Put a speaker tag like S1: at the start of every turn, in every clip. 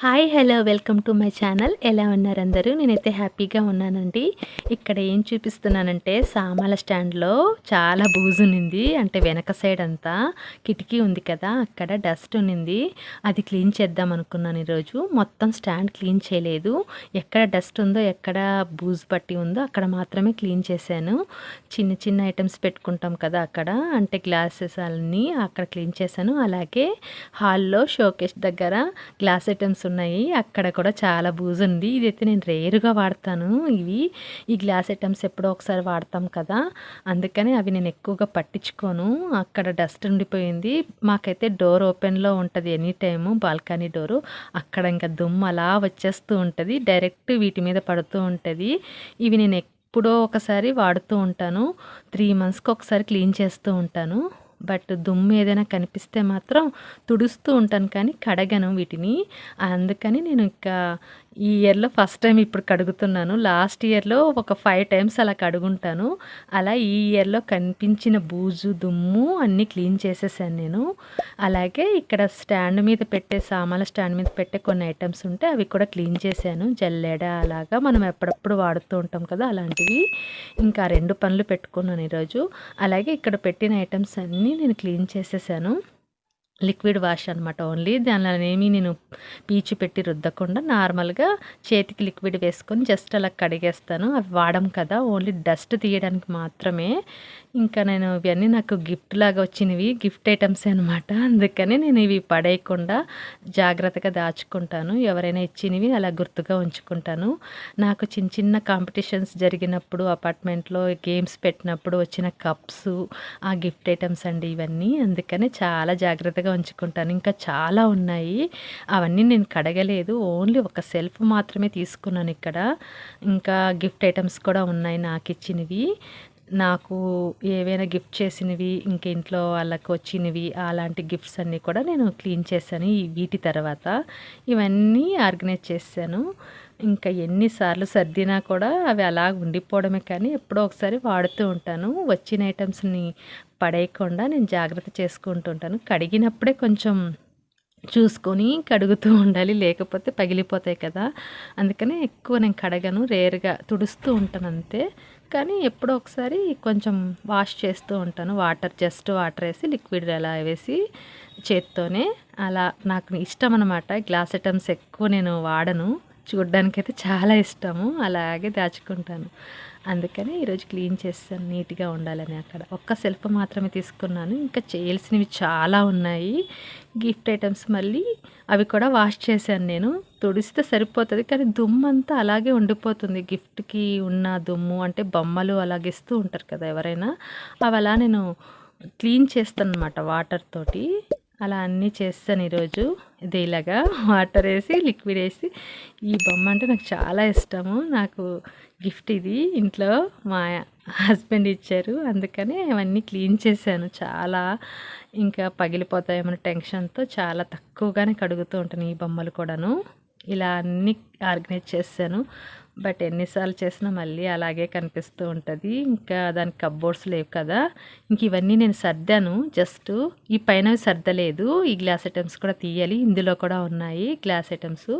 S1: Hi hello welcome to my channel. ఎలా ఉన్నారు అందరూ? నేనైతే హ్యాపీగా ఉన్నానండి. ఇక్కడ ఏం చూపిస్తున్నానంటే సామాల స్టాండ్లో చాలా బూజు ఉన్నింది. అంటే వెనక సైడ్ అంతా కిటికీ ఉంది కదా అక్కడ డస్ట్ ఉన్నింది. అది క్లీన్ చేద్దాం అనుకున్నాను ఈరోజు. మొత్తం స్టాండ్ క్లీన్ చేయలేదు. ఎక్కడ డస్ట్ ఉందో ఎక్కడ బూజు పట్టి ఉందో అక్కడ మాత్రమే క్లీన్ చేశాను. చిన్న చిన్న ఐటమ్స్ పెట్టుకుంటాం కదా అక్కడ. అంటే గ్లాసెస్ అన్నీ అక్కడ క్లీన్ చేశాను. అలాగే హాల్లో షోకేస్ దగ్గర గ్లాస్ ఐటమ్స్ ఉన్నాయి అక్కడ కూడా చాలా బూజు ఉంది. ఇదైతే నేను రేరుగా వాడతాను. ఇవి ఈ గ్లాస్ ఐటమ్స్ ఎప్పుడో ఒకసారి వాడతాం కదా. అందుకని అవి నేను ఎక్కువగా పట్టించుకోను. అక్కడ డస్ట్ ఉండిపోయింది. మాకైతే డోర్ ఓపెన్లో ఉంటుంది ఎనీ టైము బాల్కనీ డోరు. అక్కడ ఇంకా దుమ్ము అలా వచ్చేస్తూ ఉంటుంది. డైరెక్ట్ వీటి మీద పడుతూ ఉంటుంది. ఇవి నేను ఎప్పుడో ఒకసారి వాడుతూ ఉంటాను. త్రీ మంత్స్కి ఒకసారి క్లీన్ చేస్తూ ఉంటాను. బట్ దుమ్ము ఏదైనా కనిపిస్తే మాత్రం తుడుస్తూ ఉంటాను కానీ కడగను వీటిని. అందుకని నేను ఇంకా ఈ ఇయర్లో ఫస్ట్ టైం ఇప్పుడు కడుగుతున్నాను. లాస్ట్ ఇయర్లో ఒక ఫైవ్ టైమ్స్ అలా కడుగుంటాను. అలా ఈ ఇయర్లో కనిపించిన బూజు దుమ్ము అన్నీ క్లీన్ చేసేసాను నేను. అలాగే ఇక్కడ స్టాండ్ మీద పెట్టే సామాన్ల స్టాండ్ మీద పెట్టే కొన్ని ఐటమ్స్ ఉంటే అవి కూడా క్లీన్ చేశాను. జల్లెడ అలాగా మనం ఎప్పుడప్పుడు వాడుతూ ఉంటాం కదా అలాంటివి. ఇంకా రెండు పనులు పెట్టుకున్నాను ఈరోజు. అలాగే ఇక్కడ పెట్టిన ఐటమ్స్ అన్నీ నేను క్లీన్ చేసేసాను. లిక్విడ్ వాష్ అనమాట ఓన్లీ. దానిలో ఏమీ నేను పీచు పెట్టి రుద్దకుండా నార్మల్గా చేతికి లిక్విడ్ వేసుకొని జస్ట్ అలా కడిగేస్తాను. అవి వాడం కదా ఓన్లీ డస్ట్ తీయడానికి మాత్రమే. ఇంకా నేను ఇవన్నీ నాకు గిఫ్ట్ లాగా వచ్చినవి గిఫ్ట్ ఐటమ్స్ అనమాట అందుకని నేను ఇవి పడేయకుండా జాగ్రత్తగా దాచుకుంటాను. ఎవరైనా ఇచ్చినవి అలా గుర్తుగా ఉంచుకుంటాను. నాకు చిన్న చిన్న కాంపిటీషన్స్ జరిగినప్పుడు అపార్ట్మెంట్లో గేమ్స్ పెట్టినప్పుడు వచ్చిన కప్స్ ఆ గిఫ్ట్ ఐటమ్స్ అండి ఇవన్నీ. అందుకని చాలా జాగ్రత్తగా ఉంచుకుంటాను. ఇంకా చాలా ఉన్నాయి. అవన్నీ నేను కడగలేదు. ఓన్లీ ఒక సెల్ఫ్ మాత్రమే తీసుకున్నాను ఇక్కడ. ఇంకా గిఫ్ట్ ఐటమ్స్ కూడా ఉన్నాయి నాకు ఇచ్చినవి. నాకు ఏవైనా గిఫ్ట్ చేసినవి ఇంక ఇంట్లో వాళ్ళకి వచ్చినవి అలాంటి గిఫ్ట్స్ అన్నీ కూడా నేను క్లీన్ చేశాను ఈ వీటి తర్వాత. ఇవన్నీ ఆర్గనైజ్ చేశాను. ఇంకా ఎన్నిసార్లు సర్దినా కూడా అవి అలా ఉండిపోవడమే కానీ ఎప్పుడో ఒకసారి వాడుతూ ఉంటాను. వచ్చిన ఐటమ్స్ని పడేయకుండా నేను జాగ్రత్త చేసుకుంటూ ఉంటాను. కడిగినప్పుడే కొంచెం చూసుకొని కడుగుతూ ఉండాలి లేకపోతే పగిలిపోతాయి కదా. అందుకని ఎక్కువ నేను కడగను రేర్గా తుడుస్తూ ఉంటాను అంతే. కానీ ఎప్పుడో ఒకసారి కొంచెం వాష్ చేస్తూ ఉంటాను. వాటర్ జస్ట్ వాటర్ వేసి లిక్విడ్ అలా వేసి చేత్తోనే. అలా నాకు ఇష్టం అనమాట గ్లాస్ ఐటమ్స్ ఎక్కువ నేను వాడను. చూడ్డానికైతే చాలా ఇష్టము. అలాగే దాచుకుంటాను. అందుకని ఈరోజు క్లీన్ చేస్తాను నీట్గా ఉండాలని అక్కడ. ఒక్క సెల్ఫ్ మాత్రమే తీసుకున్నాను. ఇంకా చేయాల్సినవి చాలా ఉన్నాయి. గిఫ్ట్ ఐటమ్స్ మళ్ళీ అవి కూడా వాష్ చేశాను నేను. తుడిస్తే సరిపోతుంది కానీ దుమ్ము అంతా అలాగే ఉండిపోతుంది. గిఫ్ట్కి ఉన్న దుమ్ము అంటే బొమ్మలు అలాగే ఇస్తూ ఉంటారు కదా ఎవరైనా. అవి అలా నేను క్లీన్ చేస్తాను అనమాట వాటర్ తోటి. అలా అన్నీ చేస్తాను ఈరోజు. ఇది ఇలాగా వాటర్ వేసి లిక్విడ్ వేసి. ఈ బొమ్మ అంటే నాకు చాలా ఇష్టము. నాకు గిఫ్ట్ ఇది. ఇంట్లో మా హస్బెండ్ ఇచ్చారు. అందుకనే అవన్నీ క్లీన్ చేశాను. చాలా ఇంకా పగిలిపోతాయేమో టెన్షన్తో చాలా తక్కువగానే కడుగుతూ ఉంటాను ఈ బొమ్మలు కూడాను. ఇలా అన్నీ ఆర్గనైజ్ చేశాను బట్ ఎన్నిసార్లు చేసినా మళ్ళీ అలాగే కనిపిస్తూ ఉంటుంది. ఇంకా దానికి కబ్బోర్డ్స్ లేవు కదా. ఇంక ఇవన్నీ నేను సర్దాను. జస్ట్ ఈ పైన సర్దలేదు. ఈ గ్లాస్ ఐటమ్స్ కూడా తీయాలి. ఇందులో కూడా ఉన్నాయి గ్లాస్ ఐటమ్స్.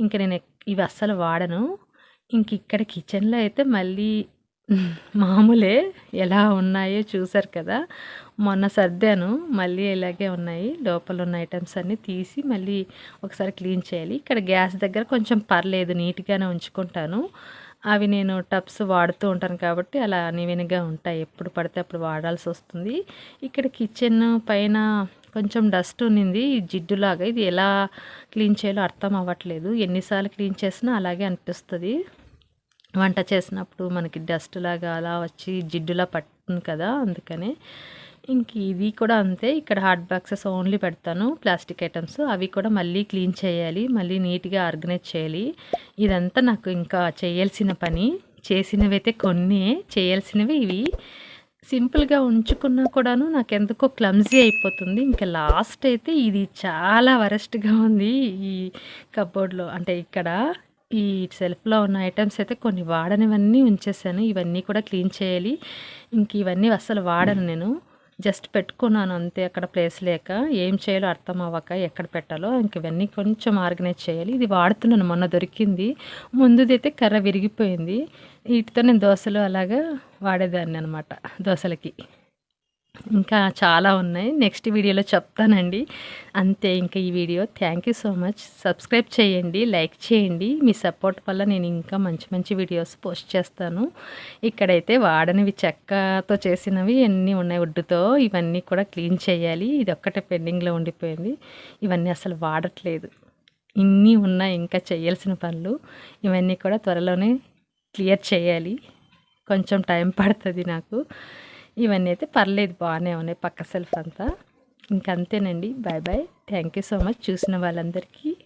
S1: ఇంకా నేను ఇవి అస్సలు వాడను. ఇంక ఇక్కడ కిచెన్లో అయితే మళ్ళీ మామూలే ఎలా ఉన్నాయో చూసారు కదా. మొన్న సర్దాను మళ్ళీ ఇలాగే ఉన్నాయి. లోపల ఉన్న ఐటమ్స్ అన్నీ తీసి మళ్ళీ ఒకసారి క్లీన్ చేయాలి. ఇక్కడ గ్యాస్ దగ్గర కొంచెం పర్లేదు నీట్గానే ఉంచుకుంటాను. అవి నేను టబ్స్ వాడుతూ ఉంటాను కాబట్టి అలా నివినిగా ఉంటాయి. ఎప్పుడు పడితే అప్పుడు వాడాల్సి వస్తుంది. ఇక్కడ కిచెన్ పైన కొంచెం డస్ట్ ఉన్నింది. ఈ జిడ్డులాగా. ఇది ఎలా క్లీన్ చేయాలో అర్థం అవ్వట్లేదు. ఎన్నిసార్లు క్లీన్ చేసినా అలాగే అనిపిస్తుంది. వంట చేసినప్పుడు మనకి డస్ట్ లాగా అలా వచ్చి జిడ్డులా పట్టుతుంది కదా అందుకనే ఇంక ఇది కూడా అంతే. ఇక్కడ హాట్ బాక్సెస్ ఓన్లీ పెడతాను ప్లాస్టిక్ ఐటమ్స్. అవి కూడా మళ్ళీ క్లీన్ చేయాలి మళ్ళీ నీట్గా ఆర్గనైజ్ చేయాలి. ఇదంతా నాకు ఇంకా చేయాల్సిన పని. చేసినవి అయితే కొన్ని చేయాల్సినవి ఇవి. సింపుల్గా ఉంచుకున్నా కూడాను నాకు ఎందుకో క్లమ్జీ అయిపోతుంది. ఇంకా లాస్ట్ అయితే ఇది చాలా వరస్ట్గా ఉంది ఈ కబోర్డ్లో. అంటే ఇక్కడ ఈ సెల్ఫ్లో ఉన్న ఐటమ్స్ అయితే కొన్ని వాడనివన్నీ ఉంచేసాను. ఇవన్నీ కూడా క్లీన్ చేయాలి. ఇంక ఇవన్నీ అస్సలు వాడను నేను. జస్ట్ పెట్టుకున్నాను అంతే అక్కడ ప్లేస్ లేక. ఏం చేయాలో అర్థం అవ్వక ఎక్కడ పెట్టాలో. ఇంక ఇవన్నీ కొంచెం ఆర్గనైజ్ చేయాలి. ఇది వాడుతున్నాను మొన్న దొరికింది. ముందుదైతే కర్ర విరిగిపోయింది. వీటితో నేను దోశలు అలాగా వాడేదాన్ని అనమాట దోశలకి. ఇంకా చాలా ఉన్నాయి. నెక్స్ట్ వీడియోలో చెప్తానండి. అంతే ఇంకా ఈ video. Thank you so much subscribe చేయండి లైక్ చేయండి. మీ సపోర్ట్ వల్ల నేను ఇంకా మంచి మంచి వీడియోస్ పోస్ట్ చేస్తాను. ఇక్కడైతే వాడనివి చెక్కతో చేసినవి అన్నీ ఉన్నాయి వుడ్డుతో ఇవన్నీ కూడా క్లీన్ చేయాలి. ఇది ఒక్కటే పెండింగ్లో ఉండిపోయింది. ఇవన్నీ అసలు వాడట్లేదు. ఇన్ని ఉన్నాయి ఇంకా చేయాల్సిన పనులు. ఇవన్నీ కూడా త్వరలోనే క్లియర్ చేయాలి. కొంచెం టైం పడుతుంది నాకు. ఇవన్నీ అయితే పర్లేదు బాగానే ఉన్నాయి పక్క సెల్ఫ్ అంతా. ఇంకంతేనండి bye bye. Thank you so much చూసిన వాళ్ళందరికీ.